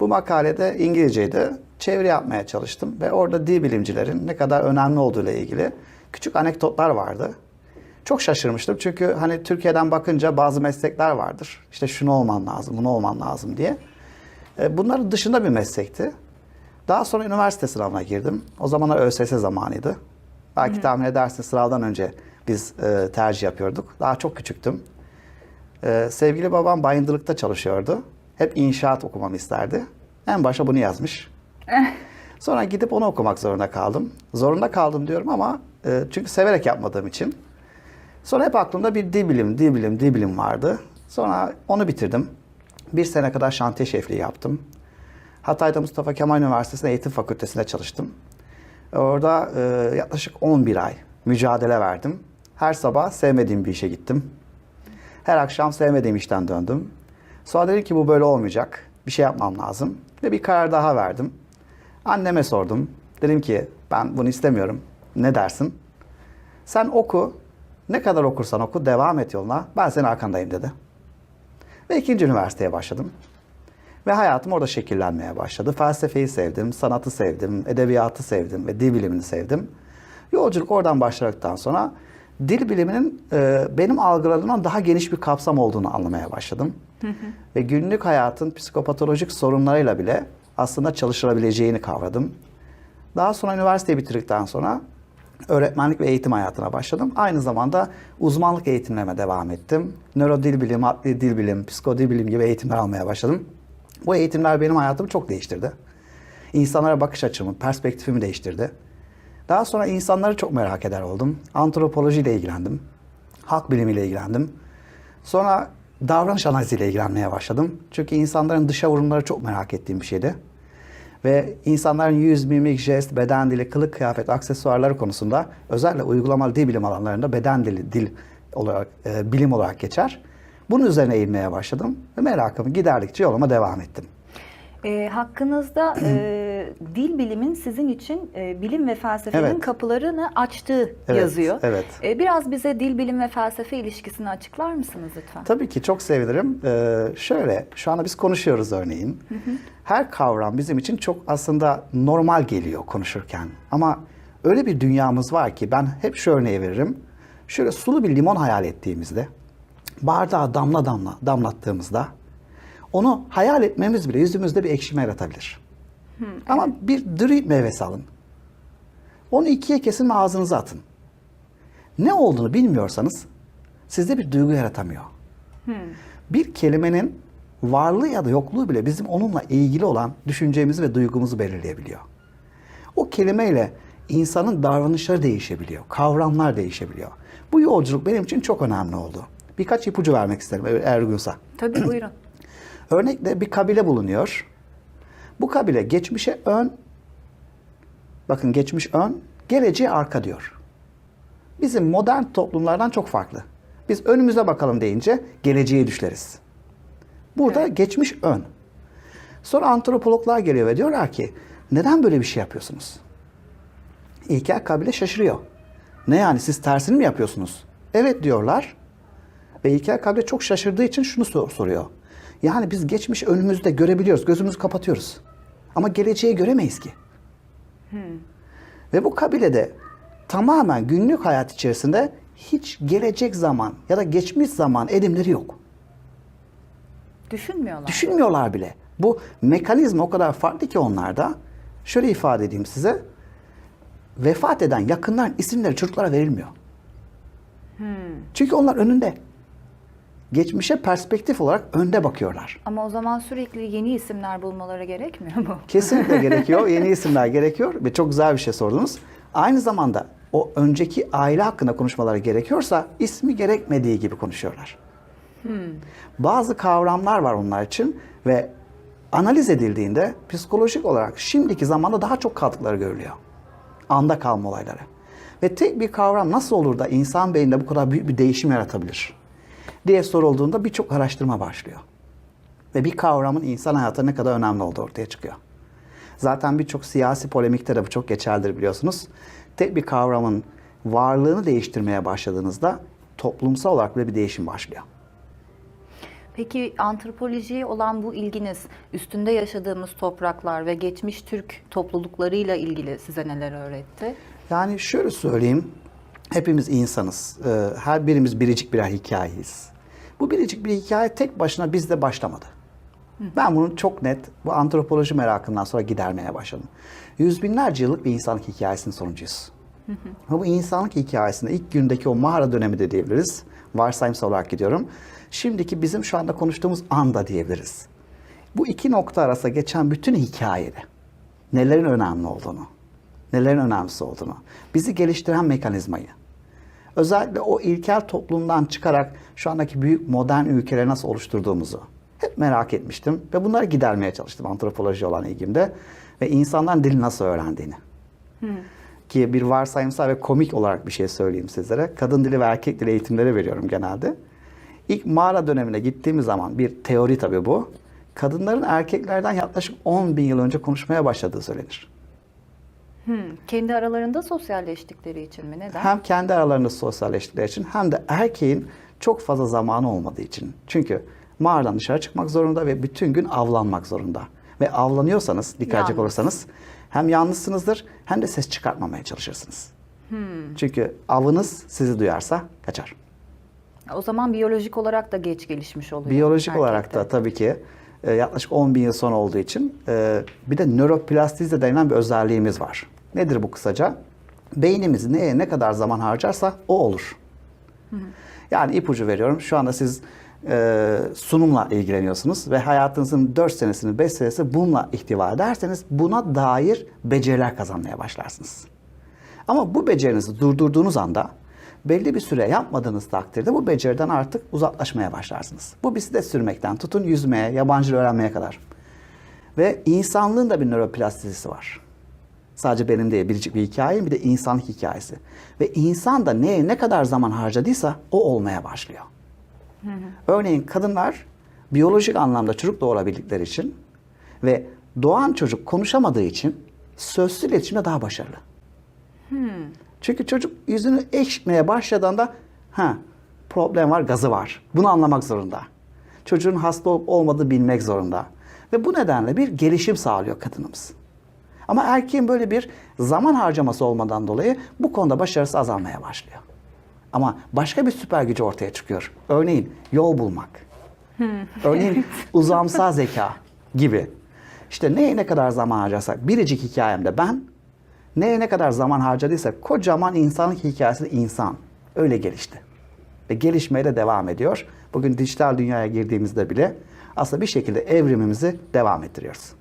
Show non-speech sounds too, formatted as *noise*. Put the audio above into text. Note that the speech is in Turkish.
Bu makalede İngilizceydi. Çeviri yapmaya çalıştım ve orada dil bilimcilerin ne kadar önemli olduğu ile ilgili küçük anekdotlar vardı. Çok şaşırmıştım çünkü hani Türkiye'den bakınca bazı meslekler vardır. İşte şunu olman lazım, bunu olman lazım diye. E, Bunların dışında bir meslekti. Daha sonra üniversite sınavına girdim. O zamanlar ÖSS zamanıydı. Belki tahmin edersin sınavdan önce biz e, tercih yapıyorduk. Daha çok küçüktüm. E, sevgili babam bayındırlıkta çalışıyordu. Hep inşaat okumamı isterdi. En başa bunu yazmış. *laughs* Sonra gidip onu okumak zorunda kaldım. Zorunda kaldım diyorum ama e, çünkü severek yapmadığım için. Sonra hep aklımda bir dil bilim, dil bilim, dil bilim vardı. Sonra onu bitirdim. Bir sene kadar şantiye şefliği yaptım. Hatay'da Mustafa Kemal Üniversitesi'nde eğitim fakültesinde çalıştım. Orada e, yaklaşık 11 ay mücadele verdim. Her sabah sevmediğim bir işe gittim. Her akşam sevmediğim işten döndüm. Sonra dedim ki bu böyle olmayacak. Bir şey yapmam lazım. Ve bir karar daha verdim. Anneme sordum. Dedim ki ben bunu istemiyorum. Ne dersin? Sen oku. Ne kadar okursan oku devam et yoluna. Ben senin arkandayım dedi. Ve ikinci üniversiteye başladım. Ve hayatım orada şekillenmeye başladı. Felsefeyi sevdim, sanatı sevdim, edebiyatı sevdim ve dil bilimini sevdim. Yolculuk oradan başladıktan sonra dil biliminin e, benim algıladığımdan daha geniş bir kapsam olduğunu anlamaya başladım. Ve günlük hayatın psikopatolojik sorunlarıyla bile aslında çalışılabileceğini kavradım. Daha sonra üniversiteyi bitirdikten sonra öğretmenlik ve eğitim hayatına başladım. Aynı zamanda uzmanlık eğitimlerime devam ettim. Nörodil bilim, adli dil bilim, psikodil bilim gibi eğitimler almaya başladım. Bu eğitimler benim hayatımı çok değiştirdi. İnsanlara bakış açımı, perspektifimi değiştirdi. Daha sonra insanları çok merak eder oldum. Antropolojiyle ilgilendim. Halk bilimiyle ilgilendim. Sonra davranış analiziyle ilgilenmeye başladım. Çünkü insanların dışa vurumları çok merak ettiğim bir şeydi. Ve insanların yüz, mimik, jest, beden dili, kılık, kıyafet, aksesuarları konusunda özellikle uygulamalı dil bilim alanlarında beden dili, dil olarak, e, bilim olarak geçer. Bunun üzerine eğilmeye başladım ve merakımı giderdikçe yoluma devam ettim. E, hakkınızda e, dil bilimin sizin için e, bilim ve felsefenin Evet. kapılarını açtığı Evet, yazıyor. evet. E, biraz bize dil bilim ve felsefe ilişkisini açıklar mısınız lütfen? Tabii ki çok sevinirim. Ee, şöyle, şu anda biz konuşuyoruz örneğin. Her kavram bizim için çok aslında normal geliyor konuşurken. Ama öyle bir dünyamız var ki ben hep şu örneği veririm. Şöyle sulu bir limon hayal ettiğimizde, bardağa damla damla damlattığımızda onu hayal etmemiz bile yüzümüzde bir ekşime yaratabilir. Ama bir dri meyvesi alın. Onu ikiye kesin ve ağzınıza atın. Ne olduğunu bilmiyorsanız sizde bir duygu yaratamıyor. Bir kelimenin varlığı ya da yokluğu bile bizim onunla ilgili olan düşüncemizi ve duygumuzu belirleyebiliyor. O kelimeyle insanın davranışları değişebiliyor, kavramlar değişebiliyor. Bu yolculuk benim için çok önemli oldu. Birkaç ipucu vermek isterim eğer uygunsa. Tabii buyurun. *clears throat* Örnekle bir kabile bulunuyor. Bu kabile geçmişe ön, bakın geçmiş ön, geleceğe arka diyor. Bizim modern toplumlardan çok farklı. Biz önümüze bakalım deyince geleceği düşleriz. Burada geçmiş ön. Sonra antropologlar geliyor ve diyorlar ki neden böyle bir şey yapıyorsunuz? İlkel kabile şaşırıyor. Ne yani siz tersini mi yapıyorsunuz? Evet diyorlar. Ve İlker kabile çok şaşırdığı için şunu sor- soruyor. Yani biz geçmiş önümüzde görebiliyoruz, gözümüzü kapatıyoruz. Ama geleceği göremeyiz ki. Ve bu kabilede tamamen günlük hayat içerisinde hiç gelecek zaman ya da geçmiş zaman edimleri yok. Düşünmüyorlar. Düşünmüyorlar bile. Bu mekanizma o kadar farklı ki onlarda. Şöyle ifade edeyim size. Vefat eden yakınların isimleri çocuklara verilmiyor. Çünkü onlar önünde. Geçmişe perspektif olarak önde bakıyorlar. Ama o zaman sürekli yeni isimler bulmaları gerekmiyor mu? *laughs* Kesinlikle gerekiyor. Yeni isimler gerekiyor ve çok güzel bir şey sordunuz. Aynı zamanda o önceki aile hakkında konuşmaları gerekiyorsa ismi gerekmediği gibi konuşuyorlar. Bazı kavramlar var onlar için ve analiz edildiğinde psikolojik olarak şimdiki zamanda daha çok kaldıkları görülüyor. Anda kalma olayları. Ve tek bir kavram nasıl olur da insan beyninde bu kadar büyük bir değişim yaratabilir diye sorulduğunda birçok araştırma başlıyor. Ve bir kavramın insan hayatında ne kadar önemli olduğu ortaya çıkıyor. Zaten birçok siyasi polemikte de bu çok geçerlidir biliyorsunuz. Tek bir kavramın varlığını değiştirmeye başladığınızda toplumsal olarak bile bir değişim başlıyor. Peki antropolojiye olan bu ilginiz üstünde yaşadığımız topraklar ve geçmiş Türk topluluklarıyla ilgili size neler öğretti? Yani şöyle söyleyeyim. Hepimiz insanız. Ee, Her birimiz biricik birer hikayeyiz. Bu biricik bir hikaye tek başına bizde başlamadı. Ben bunu çok net bu antropoloji merakından sonra gidermeye başladım. Yüz binlerce yıllık bir insanlık hikayesinin sonucuyuz. Ama bu insanlık hikayesinde ilk gündeki o mağara dönemi de diyebiliriz. Varsayımsal olarak gidiyorum. Şimdiki bizim şu anda konuştuğumuz anda diyebiliriz. Bu iki nokta arasında geçen bütün hikayede nelerin önemli olduğunu, nelerin önemlisi olduğunu, bizi geliştiren mekanizmayı, özellikle o ilkel toplumdan çıkarak şu andaki büyük modern ülkeleri nasıl oluşturduğumuzu hep merak etmiştim ve bunları gidermeye çalıştım antropoloji olan ilgimde ve insanların dili nasıl öğrendiğini. Ki bir varsayımsal ve komik olarak bir şey söyleyeyim sizlere. Kadın dili ve erkek dili eğitimleri veriyorum genelde. İlk mağara dönemine gittiğimiz zaman bir teori tabii bu. Kadınların erkeklerden yaklaşık 10 bin yıl önce konuşmaya başladığı söylenir. Hmm, kendi aralarında sosyalleştikleri için mi? Neden? Hem kendi aralarında sosyalleştikleri için hem de erkeğin çok fazla zamanı olmadığı için. Çünkü mağaradan dışarı çıkmak zorunda ve bütün gün avlanmak zorunda. Ve avlanıyorsanız, dikkat edecek Yalnız. olursanız hem yalnızsınızdır hem de ses çıkartmamaya çalışırsınız. Çünkü avınız sizi duyarsa kaçar. O zaman biyolojik olarak da geç gelişmiş oluyor. Biyolojik olarak erkekte. da tabii ki e, yaklaşık 10 bin yıl sonra olduğu için e, bir de nöroplastizde denilen bir özelliğimiz var. Nedir bu kısaca? Beynimiz neye ne kadar zaman harcarsa o olur. Yani ipucu veriyorum. Şu anda siz e, sunumla ilgileniyorsunuz ve hayatınızın 4 senesini 5 senesi bununla ihtiva ederseniz buna dair beceriler kazanmaya başlarsınız. Ama bu becerinizi durdurduğunuz anda belli bir süre yapmadığınız takdirde bu beceriden artık uzaklaşmaya başlarsınız. Bu bisiklet sürmekten tutun yüzmeye, yabancı öğrenmeye kadar. Ve insanlığın da bir nöroplastisisi var. Sadece benim değil, biricik bir hikayem bir de insanlık hikayesi. Ve insan da neye ne kadar zaman harcadıysa o olmaya başlıyor. Örneğin kadınlar biyolojik anlamda çocuk doğurabildikleri için ve doğan çocuk konuşamadığı için sözlü iletişimde daha başarılı. Çünkü çocuk yüzünü ekşitmeye başladığında ha problem var, gazı var. Bunu anlamak zorunda. Çocuğun hasta olup olmadığı bilmek zorunda. Ve bu nedenle bir gelişim sağlıyor kadınımız. Ama erkeğin böyle bir zaman harcaması olmadan dolayı bu konuda başarısı azalmaya başlıyor. Ama başka bir süper gücü ortaya çıkıyor. Örneğin yol bulmak. Örneğin *laughs* uzamsal zeka gibi. İşte neye ne kadar zaman harcarsak biricik hikayemde ben neye ne kadar zaman harcadıysak kocaman insanlık hikayesi insan öyle gelişti. Ve gelişmeye de devam ediyor. Bugün dijital dünyaya girdiğimizde bile aslında bir şekilde evrimimizi devam ettiriyoruz.